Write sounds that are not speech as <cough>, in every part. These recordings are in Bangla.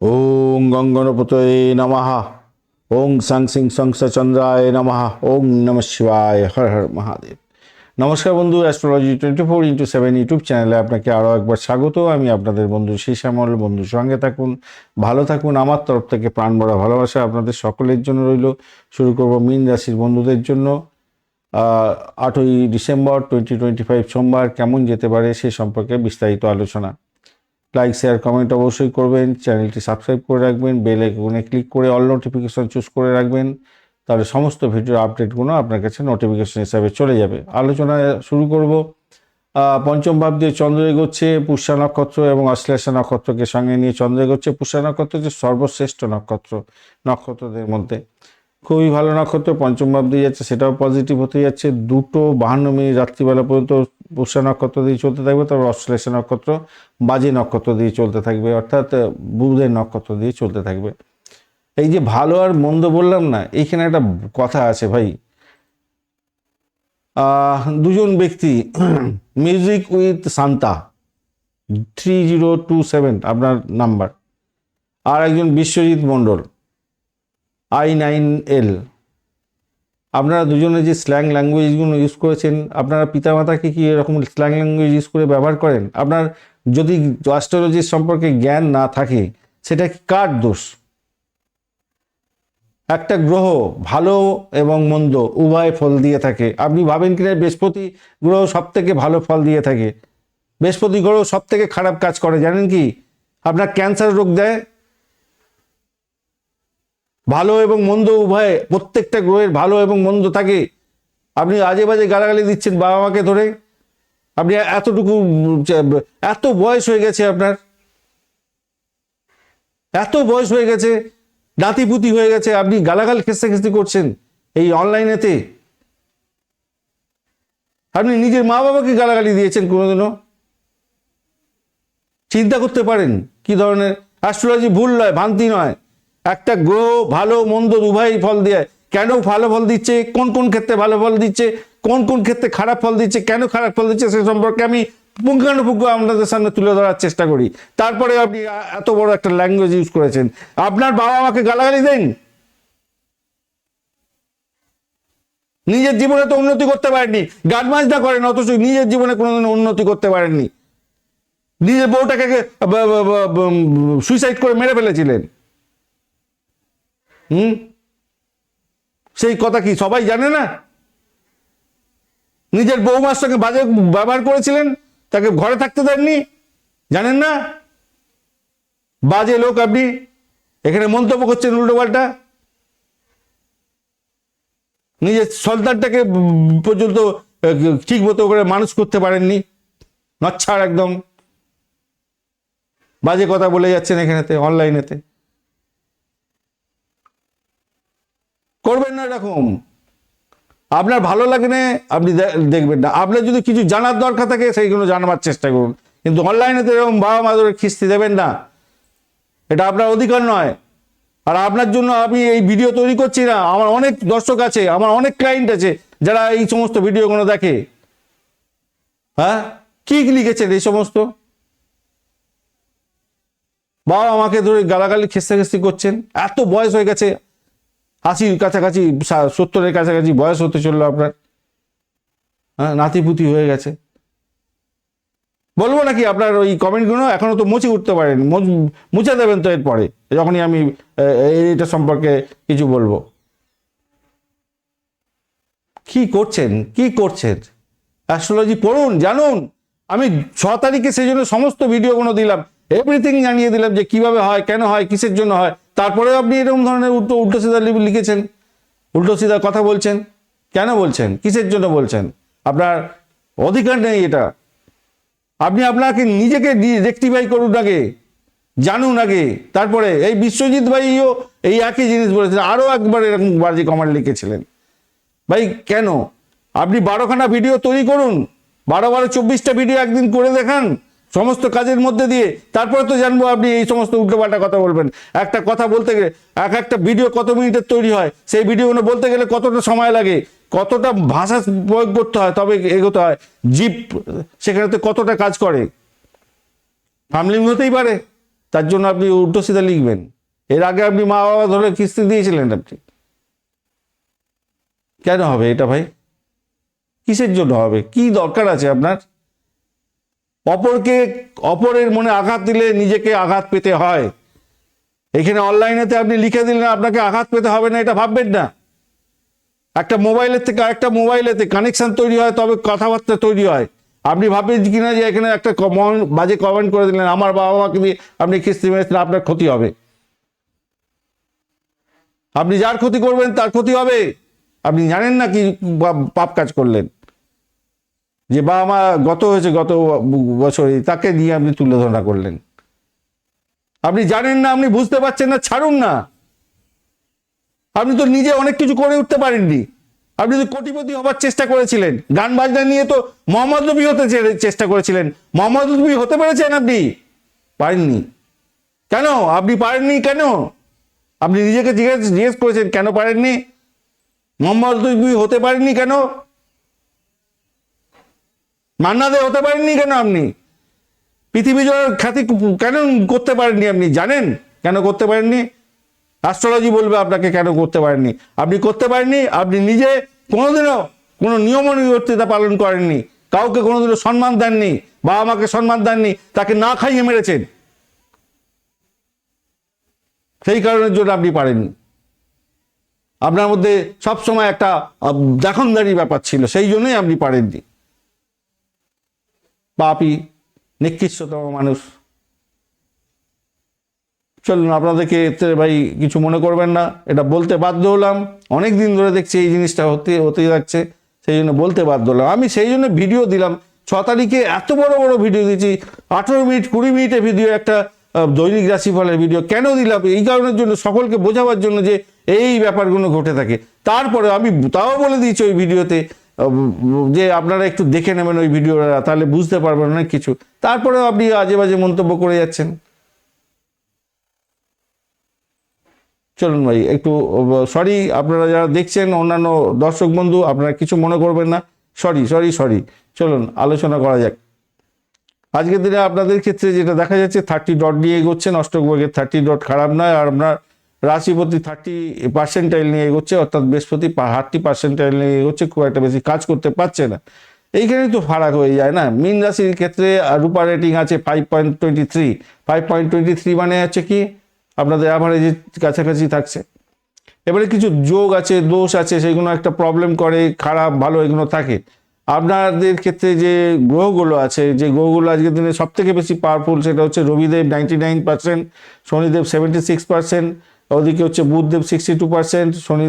ওং গঙ্গনপতয়ে নমঃ ওং সাং সিং চন্দ্রায় নমঃ ওং নম শিবায় হর হর মহাদেব নমস্কার বন্ধু astrology twenty four into seven YouTube চ্যানেলে আপনাকে আরও একবার স্বাগত। আমি আপনাদের বন্ধু শ্যামল বন্ধুর সঙ্গে থাকুন, ভালো থাকুন। আমার তরফ থেকে প্রাণ ভরা ভালোবাসা আপনাদের সকলের জন্য রইল। শুরু করব মিন রাশির বন্ধুদের জন্য। আটই ডিসেম্বর টোয়েন্টি টোয়েন্টি ফাইভ সোমবার কেমন যেতে পারে সে সম্পর্কে বিস্তারিত আলোচনা। লাইক শেয়ার কমেন্ট অবশ্যই করবেন। চ্যানেলটি সাবস্ক্রাইব করে রাখবেন। বেল আইকনে ক্লিক করে অল নোটিফিকেশন চুজ করে রাখবেন। তাহলে সমস্ত ভিডিওর আপডেটগুলো আপনার কাছে নোটিফিকেশন হিসাবে চলে যাবে। আলোচনা শুরু করব। পঞ্চম ভাব দিয়ে চন্দ্র এগোচ্ছে। পুষ্যা নক্ষত্র এবং অশ্লেষা নক্ষত্রকে সঙ্গে নিয়ে চন্দ্র এগোচ্ছে। পুষ্যা নক্ষত্র যে সর্বশ্রেষ্ঠ নক্ষত্র, নক্ষত্রদের মধ্যে। খুবই ভালো নক্ষত্র, পঞ্চম ভাব দিয়ে যাচ্ছে, সেটাও পজিটিভ হতে যাচ্ছে। দুটো বাহান্ন মিনিট রাত্রিবেলা পর্যন্ত পুষ্যা নক্ষত্র দিয়ে চলতে থাকবে, তারপর অশ্লেষা নক্ষত্র, বাজে নক্ষত্র দিয়ে চলতে থাকবে, অর্থাৎ বুধের নক্ষত্র দিয়ে চলতে থাকবে। এই যে ভালো আর মন্দ বললাম না, এইখানে একটা কথা আছে ভাই। দুজন ব্যক্তি music with Santa three zero two seven আপনার নাম্বার আর একজন Biswajit Mondal. I nine L. আপনারা দুজনে যে স্ল্যাং ল্যাঙ্গুয়েজগুলো ইউজ করেছেন, আপনারা পিতামাতাকে কি এরকম স্ল্যাং ল্যাঙ্গুয়েজ ইউজ করে ব্যবহার করেন? আপনার যদি অ্যাস্ট্রোলজির সম্পর্কে জ্ঞান না থাকে, সেটা কার দোষ? একটা গ্রহ ভালো এবং মন্দ উভয় ফল দিয়ে থাকে। আপনি ভাবেন কিনা, বৃহস্পতি গ্রহ সব থেকে ভালো ফল দিয়ে থাকে। বৃহস্পতি গ্রহ সব থেকে খারাপ কাজ করে, জানেন কি? আপনার ক্যান্সার রোগ দেয় ভালো এবং মন্দ উভয়ে, প্রত্যেকটা গ্রহের ভালো এবং মন্দ থাকে। আপনি আজে বাজে গালাগালি দিচ্ছেন বাবা মাকে ধরে। আপনি এতটুকু, এত বয়স হয়ে গেছে আপনার। এত বয়স হয়ে গেছে নাতিপুতি হয়ে গেছে, আপনি গালাগাল খেসতে খেসতে করছেন এই অনলাইনেতে। আপনি নিজের মা বাবাকে গালাগালি দিয়েছেন কোনোদিনও। চিন্তা করতে পারেন, কি ধরনের? অ্যাস্ট্রোলজি ভুল নয়, ভ্রান্তি নয়। একটা গ্রহ ভালো, মন্দ উভয়ই ফল দেয়। কেন ভালো ফল দিচ্ছে? কোন কোন ক্ষেত্রে ভালো ফল দিচ্ছে? কোন কোন ক্ষেত্রে খারাপ ফল দিচ্ছে? কেন খারাপ ফল দিচ্ছে? সে সম্পর্কে আমি পুঙ্খানুপুঙ্খ আপনাদের সামনে তুলে ধরার চেষ্টা করি। তারপরে আপনি এত বড় একটা ল্যাঙ্গুয়েজ ইউজ করেছেন। আপনার বাবা মাকে গালাগালি দেন? নিজের জীবনে তো উন্নতি করতে পারেননি। গান বাজনা করেন, অথচ নিজের জীবনে কোনোদিন উন্নতি করতে পারেননি। নিজের বউটাকে সুইসাইড করে মেরে ফেলেছিলেন। হুম? সেই কথা কি সবাই জানে না? নিজের বৌমার সঙ্গে বাজে ব্যবহার করেছিলেন, তাকে ঘরে থাকতে দেননি? জানেন না? বাজে লোক আপনি। এখানে মন্তব্য করছেন উল্টো পাল্টা। নিজের সন্তানটাকে পর্যন্ত ঠিক মতো করে মানুষ করতে পারেননি। নচ্ছাড় একদম। বাজে কথা বলে যাচ্ছেন এখানেতে, অনলাইনেতে। করবেন না এরকম। আপনার ভালো লাগে না আপনি দেখবেন না। আপনার যদি কিছু জানার দরকার থাকে, সেইগুলো জানবার চেষ্টা করুন। কিন্তু অনলাইনে তো এরকম বাবা মা ধরে খিস্তি দেবেন না। এটা আপনার অধিকার নয়। আর আপনার জন্য আমি এই ভিডিও তৈরি করছি না। আমার অনেক দর্শক আছে, আমার অনেক ক্লায়েন্ট আছে, যারা এই সমস্ত ভিডিওগুলো দেখে। হ্যাঁ? কি লিখেছেন এই সমস্ত? বাবা আমাকে ধরে গালাগালি খেস্তা খেস্তি করছেন। এত বয়স হয়ে গেছে। আশির কাছাকাছি সত্তরের কাছাকাছি বয়স হতে চলল আপনার। হ্যাঁ নাতিপুতি হয়ে গেছে। বলব নাকি আপনার ওই কমেন্টগুলো? এখনও তো মুছে উঠতে পারেন। মুছ- দেবেন তো এরপরে যখনই আমি এ, এইটা সম্পর্কে কিছু বলব। কি করছেন? কি করছেন? অ্যাস্ট্রোলজি পড়ুন জানুন। আমি ছ তারিখে সেই জন্য সমস্ত ভিডিওগুলো দিলাম। এভরিথিং জানিয়ে দিলাম যে কীভাবে হয় কেন হয় কিসের জন্য হয়। তারপরেও আপনি এরকম ধরনের উল্টো উল্টো সিধা লিখেছেন, উল্টো সিধা কথা বলছেন। কেন বলছেন? কিসের জন্য বলছেন? আপনার অধিকার নেই এটা। আপনি আপনাকে নিজেকে রেক্টিফাই করুন আগে, জানুন আগে। তারপরে এই বিশ্বজিৎ ভাইও এই একই জিনিস বলেছিলেন আরও একবার এরকম বাজে কমেন্ট লিখেছিলেন। ভাই, কেন? আপনি বারোখানা ভিডিও তৈরি করুন। বারো বারো চব্বিশটা ভিডিও একদিন করে দেখান। সমস্ত কাজের মধ্যে দিয়ে তারপরে তো জানব আপনি এই সমস্ত উল্টোপাল্টা কথা বলবেন। একটা কথা বলতে গেলে, এক একটা ভিডিও কত মিনিটের তৈরি হয়, সেই ভিডিওগুলো বলতে গেলে কতটা সময় লাগে, কতটা ভাষা প্রয়োগ করতে হয়, তবে এগোতে হয়। জিপ সেখানে তো কতটা কাজ করে? ফার্মলিং হতেই পারে, তার জন্য আপনি উল্টো সিধা লিখবেন। এর আগে আপনি মা বাবা ধরে কিস্তি দিয়েছিলেন আপনি। কেন হবে এটা ভাই? কিসের জন্য হবে? কি দরকার আছে আপনার? অপরকে, অপরের মনে আঘাত দিলে নিজেকে আঘাত পেতে হয়। এখানে অনলাইনেতে আপনি লিখে দিলেন, আপনাকে আঘাত পেতে হবে না, এটা ভাববেন না। একটা মোবাইলের থেকে আরেকটা মোবাইলেতে কানেকশান তৈরি হয়, তবে কথাবার্তা তৈরি হয়। আপনি ভাববেন কিনা যে এখানে একটা কমন- বাজে কমেন্ট করে দিলেন, আমার বাবা মাকে দিয়ে আপনি কিস্তি মেরেছেন, আপনার ক্ষতি হবে। আপনি যার ক্ষতি করবেন, তার ক্ষতি হবে। আপনি জানেন না কি পাপ কাজ করলেন। যে বাবা মা গত হয়েছে গত বছরে তাকে নিয়ে আপনি তুলে ধরা করলেন। আপনি জানেন না, আপনি বুঝতে পারছেন না, ছাড়ুন না। আপনি তো নিজে অনেক কিছু করে উঠতে পারেননি। আপনি তো কোটিপতি হবার চেষ্টা করেছিলেন। গান বাজনা নিয়ে তো মোহাম্মদ নবী হতে চেষ্টা করেছিলেন। মোহাম্মদ নবী হতে পেরেছেন আপনি? পারেননি। কেন? আপনি পারেননি কেন? আপনি নিজেকে জিজ্ঞেস জিজ্ঞেস করেছেন, কেন পারেননি? মোহাম্মদ নবী হতে পারেননি কেন? মান্না দে হতে পারেননি কেন আপনি? পৃথিবী জয়ের খ্যাতি কেন করতে পারেননি আপনি? জানেন? কেন করতে পারেননি? অ্যাস্ট্রোলজি বলবে আপনাকে কেন করতে পারেননি? আপনি করতে পারেননি? আপনি নিজে কোনোদিনও কোনো নিয়ম নিবর্তিতা পালন করেননি। কাউকে কোনোদিনও সম্মান দেননি। বাবা মাকে সম্মান দেননি। তাকে না খাইয়ে মেরেছেন। সেই কারণের জন্য আপনি পারেননি। আপনার মধ্যে সবসময় একটা দেখনদারি ব্যাপার ছিল। সেই জন্যই আপনি পারেননি। পাপি, নিকৃষ্টতম মানুষ। চলুন, আপনাদেরকে এতে ভাই কিছু মনে করবেন না। এটা বলতে বাধ্য হলাম। অনেক দিন ধরে দেখছি এই জিনিসটা হতে হতে যাচ্ছে। সেই জন্য বলতে বাধ্য হলাম। আমি সেই জন্য ভিডিও দিলাম। ছ তারিখে এত বড় বড় ভিডিও দিচ্ছি আঠেরো মিনিট, কুড়ি মিনিটের ভিডিও একটা দৈনিক রাশিফলের ভিডিও কেন দিলাম? এই কারণের জন্য সকলকে বোঝাবার জন্য যে এই ব্যাপারগুলো ঘটে থাকে। তারপরে আমি তাও বলে দিয়েছি ওই ভিডিওতে যে আপনারা একটু দেখে নেবেন ওই ভিডিওটা, তাহলে বুঝতে পারবেন অনেক কিছু। তারপরেও আপনি আজে বাজে মন্তব্য করে যাচ্ছেন। চলুন ভাই, একটু সরি আপনারা যারা দেখছেন, অন্যান্য দর্শক বন্ধু, আপনারা কিছু মনে করবেন না। সরি সরি সরি চলুন, আলোচনা করা যাক। আজকের দিনে আপনাদের ক্ষেত্রে যেটা দেখা যাচ্ছে থার্টি ডট নিয়ে এগোচ্ছেন অষ্টকভাগের থার্টি ডট খারাপ নয়। আর আপনার রাশিপতি থার্টি পার্সেন্টাইল নিয়ে এগোচ্ছে, অর্থাৎ বৃহস্পতি হার্টি পার্সেন্টাইল নিয়ে এগোচ্ছে, খুব একটা বেশি কাজ করতে পারছে না। এইখানেই তো ফারাক হয়ে যায় না। মিন রাশির ক্ষেত্রে রূপা রেটিং আছে five point twenty three five point twenty three মানে হচ্ছে কি, আপনাদের অ্যাভারেজের কাছাকাছি থাকছে। এবারে কিছু যোগ আছে, দোষ আছে, সেগুলো একটা প্রবলেম করে, খারাপ, ভালো, এগুলো থাকে। আপনাদের ক্ষেত্রে যে গ্রহগুলো আছে, যে গ্রহগুলো আজকের দিনে সব থেকে বেশি পাওয়ারফুল সেটা হচ্ছে Rabidev ninety nine percent Shanidev seventy six percent ওদিকে হচ্ছে Budhdev sixty two percent Shani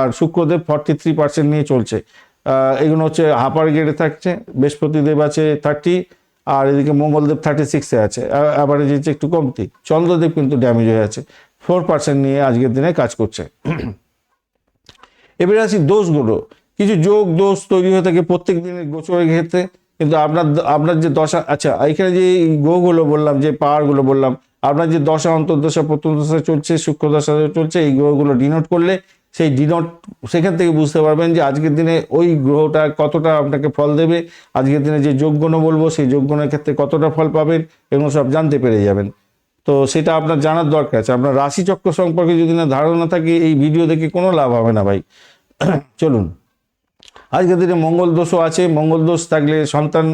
আর শুক্রদেব ফর্টি থ্রি পার্সেন্ট নিয়ে চলছে। এগুলো হচ্ছে হাপার গেটে থাকছে, বৃহস্পতিদেব আছে থার্টি আর এদিকে মঙ্গলদেব থার্টি সিক্সে আছে। অ্যাভারেজ হচ্ছে একটু কমতি। চন্দ্রদেব কিন্তু ড্যামেজ হয়ে আছে। ফোর পার্সেন্ট নিয়ে আজকের দিনে কাজ করছে। এবারে আসি দোষগুলো। কিছু যোগ দোষ তৈরি হয়ে থাকে প্রত্যেক দিনের গোচরের ক্ষেত্রে। কিন্তু আপনার আপনার যে দশা আচ্ছা এখানে যে গ্রহগুলো বললাম, যে পাহাড়গুলো বললাম আপনার যে দশা, অন্তর্দশা দশা চলছে সূক্ষ্ম দশা চলছে, এই গ্রহগুলো ডিনোট করলে সেই ডিনোট সেখান থেকে বুঝতে পারবেন যে আজকের দিনে ওই গ্রহটা কতটা আপনাকে ফল দেবে। আজকের দিনে যে যোগগুণ বলব, সেই যোগগুণের ক্ষেত্রে কতটা ফল পাবেন এগুলো সব জানতে পেরে যাবেন। তো সেটা আপনার জানার দরকার আছে। আপনার রাশিচক্র সম্পর্কে যদি না ধারণা থাকে, এই ভিডিও দেখে কোনো লাভ হবে না ভাই। <clears throat> চলুন। আজকের দিনে মঙ্গল দোষও আছে। মঙ্গল দোষ থাকলে সন্তান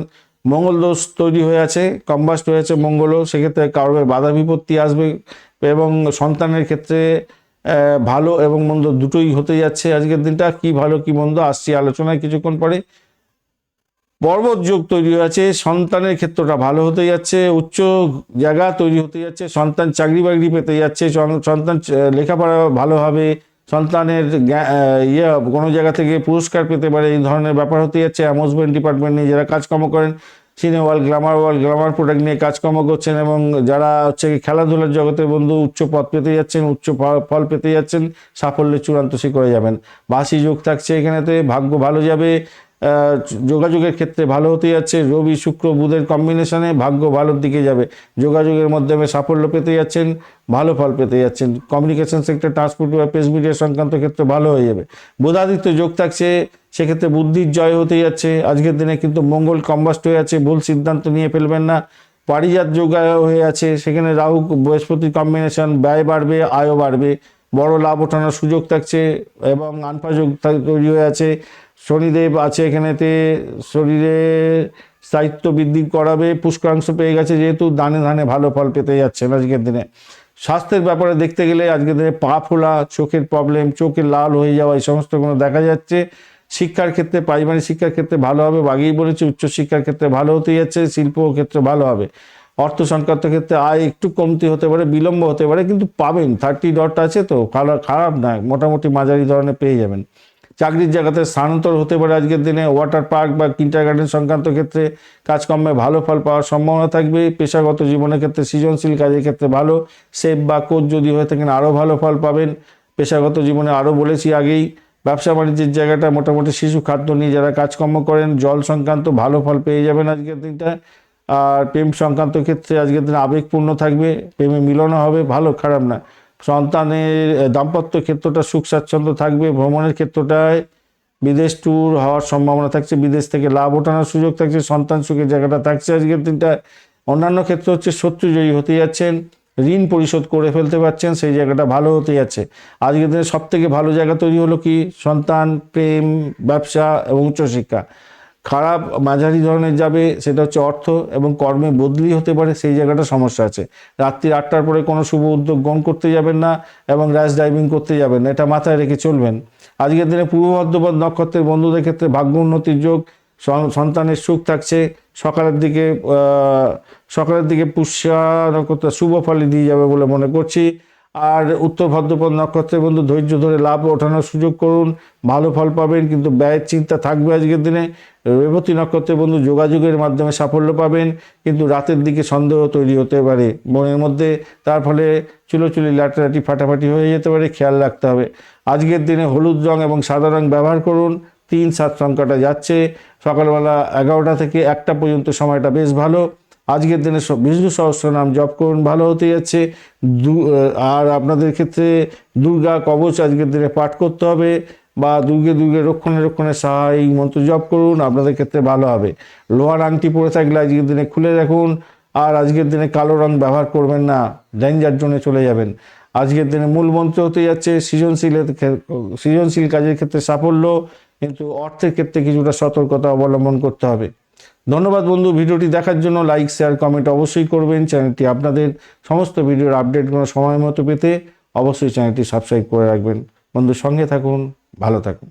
মঙ্গল দোষ তৈরি হয়ে আছে, কম্বাস্ট হয়ে আছে মঙ্গলও, সেক্ষেত্রে কারোর বাধা বিপত্তি আসবে এবং সন্তানের ক্ষেত্রে ভালো এবং মন্দ দুটোই হতে যাচ্ছে আজকের দিনটা, কি ভালো কি মন্দ আসছি আলোচনায় কিছুক্ষণ পরে। পর্বত যোগ তৈরি হয়েছে সন্তানের ক্ষেত্রটা ভালো হতে যাচ্ছে, উচ্চ জায়গা তৈরি হতে যাচ্ছে, সন্তান চাকরি বাকরি পেতে যাচ্ছে, সন- সন্তান লেখাপড়া ভালো হবে সন্তানের ইয়ে কোনো জায়গা থেকে পুরস্কার পেতে পারে, এই ধরনের ব্যাপার হতে যাচ্ছে। অ্যামোজমেন্ট ডিপার্টমেন্ট নিয়ে যারা কাজকর্ম করেন cine world glamour world glamour product নিয়ে কাজকর্ম করছেন এবং যারা হচ্ছে খেলাধুলার জগতের বন্ধু, উচ্চ পদ পেতে যাচ্ছেন, উচ্চ ফল পেতে যাচ্ছেন, সাফল্যের চূড়ান্ত শিখরে যাবেন। বাসি যোগ থাকছে এখানেতে, ভাগ্য ভালো যাবে যোগাযোগের ক্ষেত্রে ভালো হতে যাচ্ছে। রবি, শুক্র, বুধের কম্বিনেশনে ভাগ্য ভালোর দিকে যাবে। যোগাযোগের মাধ্যমে সাফল্য পেতে যাচ্ছেন, ভালো ফল পেতে যাচ্ছেন। কমিউনিকেশন সেক্টর ট্রান্সপোর্ট বা প্রেস মিডিয়া সংক্রান্ত ক্ষেত্রে ভালো হয়ে যাবে। বোধাদিত্য যোগ থাকছে, সেক্ষেত্রে বুদ্ধির জয় হতে যাচ্ছে। আজকের দিনে কিন্তু মঙ্গল কম্বাস্ট হয়ে আছে, ভুল সিদ্ধান্ত নিয়ে ফেলবেন না। পারিজাত যোগ হয়ে আছে, সেখানে রাহু বৃহস্পতির কম্বিনেশন ব্যয় বাড়বে, আয়ও বাড়বে। বড় লাভ ওঠানোর সুযোগ থাকছে এবং আনফা যোগ তৈরি হয়ে আছে। শনিদেব আছে এখানেতে, শরীরে স্থায়িত্ব বৃদ্ধি করাবে, পুষ্করাংশ পেয়ে গেছে যেহেতু দানে ধানে ভালো ফল পেতে যাচ্ছেন আজকের দিনে। স্বাস্থ্যের ব্যাপারে দেখতে গেলে আজকের দিনে পা ফোলা, চোখের প্রবলেম চোখের লাল হয়ে যাওয়া এই সমস্ত কোনো দেখা যাচ্ছে। শিক্ষার ক্ষেত্রে প্রাইমারি শিক্ষার ক্ষেত্রে ভালো হবে, আগেই বলেছি উচ্চশিক্ষার ক্ষেত্রে ভালো হতে যাচ্ছে শিল্প ক্ষেত্রে ভালো হবে। অর্থ সংক্রান্ত ক্ষেত্রে আয় একটু কমতি হতে পারে, বিলম্ব হতে পারে, কিন্তু পাবেন। থার্টি ডট আছে তো খারাপ না, মোটামুটি মাঝারি ধরনের পেয়ে যাবেন। চাকরির জায়গাতে স্থানান্তর হতে পারে আজকের দিনে। ওয়াটার পার্ক বা কিন্টার গার্ডেন সংক্রান্ত ক্ষেত্রে কাজকর্মে ভালো ফল পাওয়ার সম্ভাবনা থাকবে। পেশাগত জীবনের ক্ষেত্রে সৃজনশীল কাজের ক্ষেত্রে ভালো। সেফ বা কোচ যদি হয়ে থাকেন আরও ভালো ফল পাবেন। পেশাগত জীবনে আরও বলেছি আগেই, ব্যবসা বাণিজ্যের জায়গাটা মোটামুটি শিশু খাদ্য নিয়ে যারা কাজকর্ম করেন, জল সংক্রান্ত ভালো ফল পেয়ে যাবেন আজকের দিনটা। আর প্রেম সংক্রান্ত ক্ষেত্রে আজকের দিনে আবেগপূর্ণ থাকবে, প্রেমে মিলনও হবে, ভালো খারাপ না। সন্তানের দাম্পত্য ক্ষেত্রটা সুখ স্বাচ্ছন্দ্য থাকবে, ভ্রমণের ক্ষেত্রটায় বিদেশ ট্যুর হওয়ার সম্ভাবনা থাকছে, বিদেশ থেকে লাভ ওঠানোর সুযোগ থাকছে, সন্তান সুখের জায়গাটা থাকছে আজকের দিনটা। অন্যান্য ক্ষেত্র হচ্ছে শত্রুজয়ী হতে যাচ্ছেন, ঋণ পরিশোধ করে ফেলতে পারছেন, সেই জায়গাটা ভালো হতে যাচ্ছে। আজকের দিনে সব থেকে ভালো জায়গা তৈরি হলো কি? সন্তান, প্রেম, ব্যবসা এবং উচ্চশিক্ষা। খারাপ মাঝারি ধরনের যাবে, সেটা হচ্ছে অর্থ এবং কর্মে বদলি হতে পারে, সেই জায়গাটা সমস্যা আছে। রাত্রি আটটার পরে কোনো শুভ উদ্যোগ গ্রহণ করতে যাবেন না এবং র্যাশ ড্রাইভিং করতে যাবেন না, এটা মাথায় রেখে চলবেন। আজকের দিনে পূর্ব বর্ধমান নক্ষত্রের বন্ধুদের ক্ষেত্রে ভাগ্য উন্নতির যোগ সন্তানের সুখ থাকছে, সকালের দিকে সকালের দিকে পুষ্যা নক্ষত্র শুভ ফলে দিয়ে যাবে বলে মনে করছি। আর উত্তর ভদ্রপদ নক্ষত্রের বন্ধু ধৈর্য ধরে লাভ ওঠানোর সুযোগ করুন। ভালো ফল পাবেন, কিন্তু ব্যয়ের চিন্তা থাকবে আজকের দিনে। রেবতী নক্ষত্রের বন্ধু যোগাযোগের মাধ্যমে সাফল্য পাবেন, কিন্তু রাতের দিকে সন্দেহ তৈরি হতে পারে। মনের মধ্যে তার ফলে চুলোচুলি লাটালাটি ফাটাফাটি হয়ে যেতে পারে, খেয়াল রাখতে হবে। আজকের দিনে হলুদ রং এবং সাদা রং ব্যবহার করুন। তিন, সাত সংখ্যাটা যাচ্ছে। সকালবেলা এগারোটা থেকে একটা পর্যন্ত সময়টা বেশ ভালো। আজকের দিনে সব বিষ্ণু সহস্র নাম জপ করুন, ভালো হতে যাচ্ছে। দু- আর আপনাদের ক্ষেত্রে দুর্গা কবচ আজকের দিনে পাঠ করতে হবে বা দুর্গে দুর্গে রক্ষণে রক্ষণে সাহা এই মন্ত্র জপ করুন, আপনাদের ক্ষেত্রে ভালো হবে। লোহার আংটি পরে থাকলে আজকের দিনে খুলে রাখুন, আর আজকের দিনে কালো রং ব্যবহার করবেন না ডেঞ্জার জোনে চলে যাবেন। আজকের দিনে মূল মন্ত্র হতে যাচ্ছে সৃজনশীলের সৃজনশীল কাজের ক্ষেত্রে সাফল্য, কিন্তু অর্থের ক্ষেত্রে কিছুটা সতর্কতা অবলম্বন করতে হবে। ধন্যবাদ বন্ধু, ভিডিওটি দেখার জন্য লাইক শেয়ার কমেন্ট অবশ্যই করবেন। চ্যানেলটি আপনাদের সমস্ত ভিডিওর আপডেটগুলো সময় মতো পেতে অবশ্যই চ্যানেলটি সাবস্ক্রাইব করে রাখবেন। বন্ধু, সঙ্গে থাকুন, ভালো থাকুন।